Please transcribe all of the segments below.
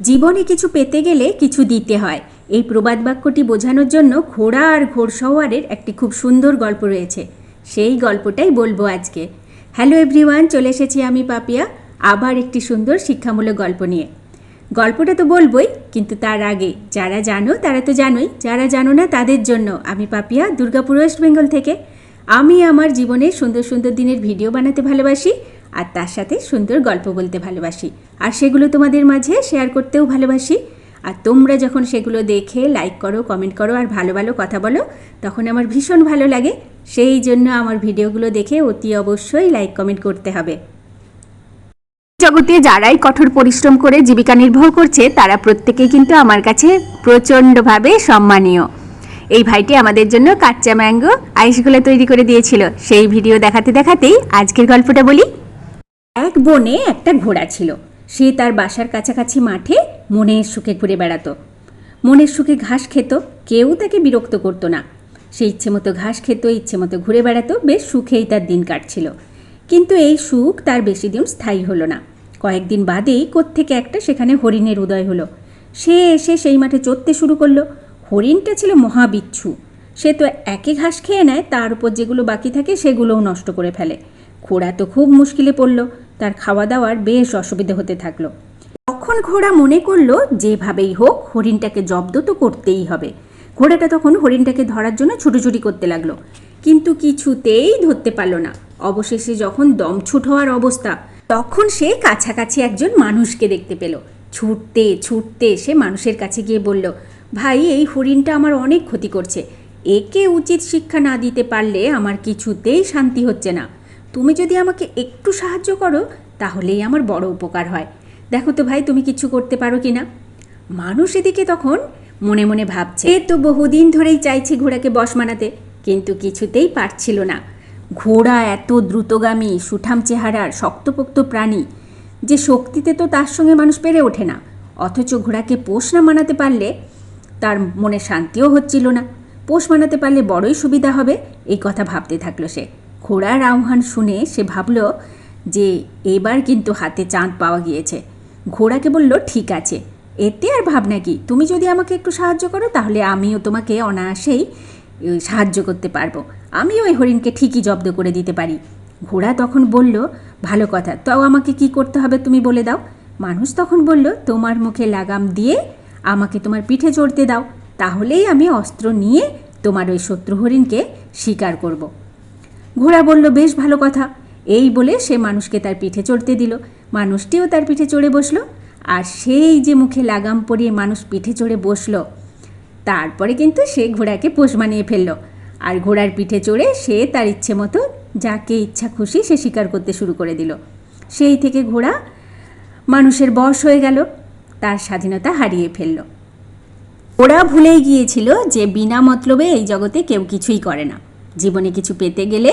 জীবনে কিছু পেতে গেলে কিছু দিতে হয়। এই প্রবাদ বাক্যটি বোঝানোর জন্য ঘোড়া আর ঘোড়সওয়ারের একটি খুব সুন্দর গল্প রয়েছে। সেই গল্পটাই বলব আজকে। হ্যালো এভরিওয়ান, চলে এসেছি আমি পাপিয়া, আবার একটি সুন্দর শিক্ষামূলক গল্প নিয়ে। গল্পটা তো বলবই, কিন্তু তার আগে যারা জানো তারা তো জানোই। যারা জানো না তাদের জন্য আমি পাপিয়া, দুর্গাপুর ওয়েস্ট বেঙ্গল থেকে। আমি আমার জীবনে সুন্দর সুন্দর দিনের ভিডিও বানাতে ভালোবাসি। আর তার সাথে সুন্দর গল্প বলতে ভালোবাসি। আর সেগুলো তোমাদের মাঝে শেয়ার করতেও ভালোবাসি। আর তোমরা যখন সেগুলো দেখে লাইক করো কমেন্ট করো আর ভালো ভালো কথা বলো, তখন আমার ভীষণ ভালো লাগে। সেই জন্য আমার ভিডিওগুলো দেখে অতি অবশ্যই লাইক কমেন্ট করতে হবে। জগতে যারাই কঠোর পরিশ্রম করে জীবিকা নির্বাহ করছে, তারা প্রত্যেকেই কিন্তু আমার কাছে প্রচণ্ডভাবে সম্মানীয়। এই ভাইটি আমাদের জন্য কাচ্চা ম্যাঙ্গো, আইসগুলো তৈরি করে দিয়েছিল। সেই ভিডিও দেখাতে দেখাতেই আজকের গল্পটা বলি। বনে একটা ঘোড়া ছিল। সে তার বাসার কাছাকাছি মাঠে মনের সুখে ঘুরে বেড়াতো। মনের সুখে ঘাস খেত, কেউ তাকে বিরক্ত করতো না। সে ইচ্ছে মতো ঘাস খেত ইচ্ছে মতো ঘুরে বেড়াতো, বেশ সুখেই তার দিন কাটছিল। কিন্তু এই সুখ তার বেশি দিন স্থায়ী হলো না। কয়েকদিন বাদেই কোত্থেকে একটা সেখানে হরিণের উদয় হলো। সে এসে সেই মাঠে চড়তে শুরু করল। হরিণটা ছিল মহাবিচ্ছু। সে তো একে ঘাস খেয়ে নেয়, তার উপর যেগুলো বাকি থাকে সেগুলোও নষ্ট করে ফেলে। খোড়া তো খুব মুশকিলে পড়ল। তার খাওয়া দাওয়ার বেশ অসুবিধে হতে থাকল। তখন ঘোড়া মনে করল, যেভাবেই হোক হরিণটাকে জব্দ তো করতেই হবে। ঘোড়াটা তখন হরিণটাকে ধরার জন্য ছুটোছুটি করতে লাগল, কিন্তু কিছুতেই ধরতে পারল না। অবশেষে যখন দমছুট হওয়ার অবস্থা, তখন সে কাছাকাছি একজন মানুষকে দেখতে পেল। ছুটতে ছুটতে সে মানুষের কাছে গিয়ে বলল, ভাই, এই হরিণটা আমার অনেক ক্ষতি করছে। একে উচিত শিক্ষা না দিতে পারলে আমার কিছুতেই শান্তি হচ্ছে না। তুমি যদি আমাকে একটু সাহায্য করো, তাহলেই আমার বড় উপকার হয়। দেখো তো ভাই, তুমি কিছু করতে পারো কি না মানুষ এদিকে তখন মনে মনে ভাবছে, এ তো বহুদিন ধরেই চাইছে ঘোড়াকে বশ মানাতে কিন্তু কিছুতেই পারছিল না। ঘোড়া এত দ্রুতগামী, সুঠাম চেহারার, শক্তপোক্ত প্রাণী, যে শক্তিতে তো তার সঙ্গে মানুষ পেরে ওঠে না। অথচ ঘোড়াকে পোষ না মানাতে পারলে তার মনে শান্তিও হচ্ছিল না। পোষ মানাতে পারলে বড়ই সুবিধা হবে, এই কথা ভাবতে থাকল সে। ঘোড়ার আহ্বান শুনে সে ভাবল যে এবার কিন্তু হাতে চাঁদ পাওয়া গিয়েছে। ঘোড়াকে বলল, ঠিক আছে। এতে আর ভাবনা কি? তুমি যদি আমাকে একটু সাহায্য করো, তাহলে আমিও তোমাকে অনায়াসেই সাহায্য করতে পারব। আমি ওই হরিণকে ঠিকই জব্দ করে দিতে পারি। ঘোড়া তখন বলল, ভালো কথা। তাও আমাকে কি করতে হবে তুমি বলে দাও। মানুষ তখন বলল, তোমার মুখে লাগাম দিয়ে আমাকে তোমার পিঠে চড়তে দাও। তাহলেই আমি অস্ত্র নিয়ে তোমার ওই শত্রু হরিণকে শিকার করব। ঘোড়া বলল, বেশ ভালো কথা। এই বলে সে মানুষকে তার পিঠে চড়তে দিল। মানুষটিও তার পিঠে চড়ে বসল আর সেই যে মুখে লাগাম পরিয়ে মানুষ পিঠে চড়ে বসল, তারপরে কিন্তু সে ঘোড়াকে পোষ মানিয়ে ফেলল। আর ঘোড়ার পিঠে চড়ে সে তার ইচ্ছে মতো যাকে ইচ্ছা খুশি সে শিকার করতে শুরু করে দিল। সেই থেকে ঘোড়া মানুষের বশ হয়ে গেল, তার স্বাধীনতা হারিয়ে ফেলল। ওরা ভুলেই গিয়েছিল যে বিনা মতলবে এই জগতে কেউ কিছুই করে না। জীবনে কিছু পেতে গেলে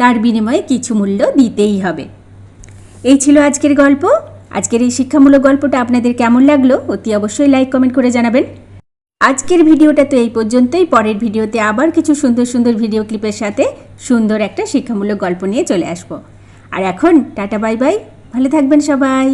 তার বিনিময়ে কিছু মূল্য দিতেই হবে। এই ছিল আজকের গল্প। আজকের এই শিক্ষামূলক গল্পটা আপনাদের কেমন লাগল অতি অবশ্যই লাইক, কমেন্ট করে জানাবেন। আজকের ভিডিওটা তো এই পর্যন্তই। পরের ভিডিওতে আবার কিছু সুন্দর সুন্দর ভিডিও ক্লিপের সাথে সুন্দর একটা শিক্ষামূলক গল্প নিয়ে চলে আসব। আর এখন টাটা, বাই বাই। ভালো থাকবেন সবাই।